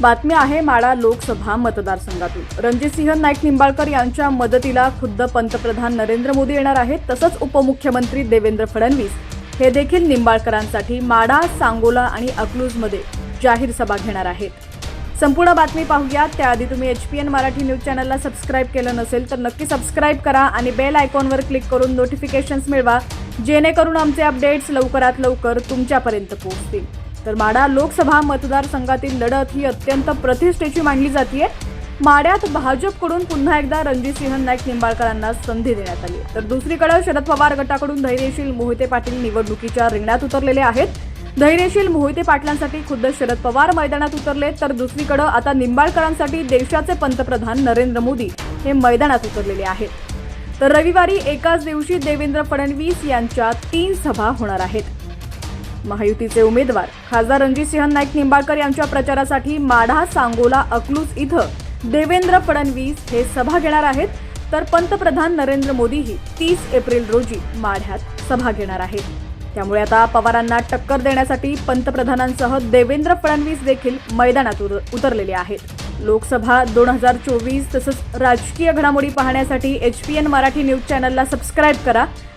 बातमी आहे माडा लोकसभा मतदारसंघातून. रणजितसिंह नाईक निंबाळकर यांच्या मदतीला खुद्द पंतप्रधान नरेंद्र मोदी येणार आहेत तसंच उपमुख्यमंत्री देवेंद्र फडणवीस. हे देखील निंबाळकरांसाठी माडा सांगोला आणि अकलूजमध्ये जाहीर सभा घेणार आहेत. संपूर्ण बातमी पाहूया. त्याआधी तुम्ही H P N Marathi news चॅनलला सबस्क्राईब केलं नसेल तर नक्की सबस्क्राईब करा आणि बेल आयकॉनवर क्लिक करून नोटिफिकेशन्स मिळवा जेणेकरून आमचे अपडेट्स लवकरात लवकर तुमच्यापर्यंत पोहोचतील. तर माडा लोकसभा मतदारसंघातील लढत ही अत्यंत प्रतिष्ठेची मानली जाते माड्यात भाजपकडून पुन्हा एकदा रणजितसिंह नाईक निंबाळकरांना संधी देण्यात आली. तर दुसरीकडे शरद पवार गटाकडून धैर्यशील मोहिते पाटील निवडणुकीच्या रिंगणात उतरलेले आहेत. धैर्यशील मोहिते पाटलांसाठी खुद्द शरद पवार मैदानात उतरले तर दुसरीकडे आता निंबाळकरांसाठी देशाचे पंतप्रधान नरेंद्र मोदी हे मैदानात उतरलेले आहेत. तर रविवारी एकाच दिवशी देवेंद्र फडणवीस यांच्या तीन सभा होणार आहेत. महायुतीचे उमेदवार खासदार रणजितसिंह नाईक निंबाळकर यांच्या प्रचारासाठी माढा सांगोला अकलूज इथं देवेंद्र फडणवीस हे सभा घेणार आहेत. तर पंतप्रधान नरेंद्र मोदीही तीस एप्रिल रोजी माढ्यात सभा घेणार आहेत. त्यामुळे आता पवारांना टक्कर देण्यासाठी पंतप्रधानांसह देवेंद्र फडणवीस देखील मैदानात उतरलेले आहेत. लोकसभा दोन हजार चोवीस तसंच राजकीय घडामोडी पाहण्यासाठी H P N Marathi news चॅनलला सबस्क्राईब करा.